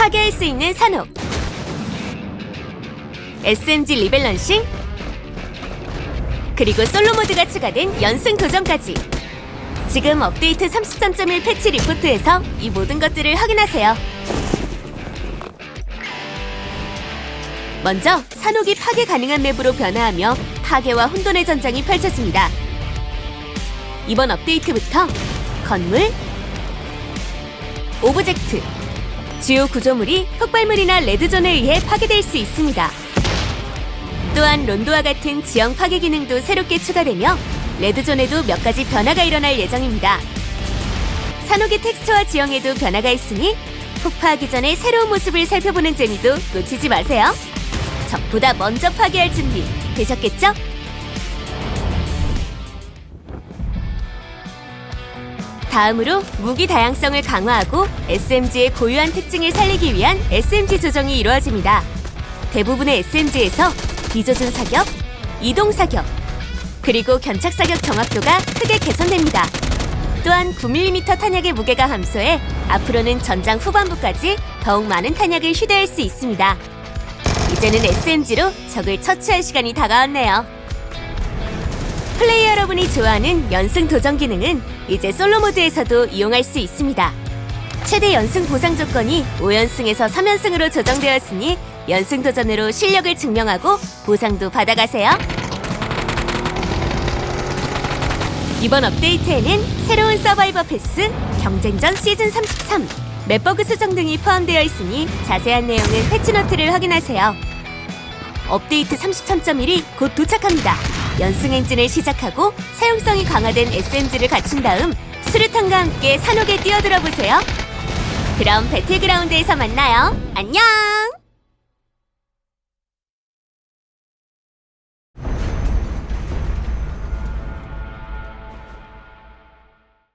파괴할 수 있는 산옥 SMG 리밸런싱 그리고 솔로 모드가 추가된 연승 도전까지. 지금 업데이트 33.1 패치 리포트에서 이 모든 것들을 확인하세요. 먼저 산옥이 파괴 가능한 맵으로 변화하며 파괴와 혼돈의 전장이 펼쳐집니다. 이번 업데이트부터 건물, 오브젝트, 주요 구조물이 폭발물이나 레드존에 의해 파괴될 수 있습니다. 또한 론도와 같은 지형 파괴 기능도 새롭게 추가되며 레드존에도 몇 가지 변화가 일어날 예정입니다. 산옥의 텍스처와 지형에도 변화가 있으니 폭파하기 전에 새로운 모습을 살펴보는 재미도 놓치지 마세요. 적보다 먼저 파괴할 준비 되셨겠죠? 다음으로 무기 다양성을 강화하고 SMG의 고유한 특징을 살리기 위한 SMG 조정이 이루어집니다. 대부분의 SMG에서 비조준 사격, 이동 사격, 그리고 견착 사격 정확도가 크게 개선됩니다. 또한 9mm 탄약의 무게가 감소해 앞으로는 전장 후반부까지 더욱 많은 탄약을 휴대할 수 있습니다. 이제는 SMG로 적을 처치할 시간이 다가왔네요. 플레이어 여러분이 좋아하는 연승 도전 기능은 이제 솔로 모드에서도 이용할 수 있습니다. 최대 연승 보상 조건이 5연승에서 3연승으로 조정되었으니 연승 도전으로 실력을 증명하고 보상도 받아가세요. 이번 업데이트에는 새로운 서바이버 패스, 경쟁전 시즌 33, 맵버그 수정 등이 포함되어 있으니 자세한 내용은 패치노트를 확인하세요. 업데이트 33.1이 곧 도착합니다. 연승 엔진을 시작하고 사용성이 강화된 SMG를 갖춘 다음 수류탄과 함께 산옥에 뛰어들어 보세요. 그럼 배틀그라운드에서 만나요. 안녕!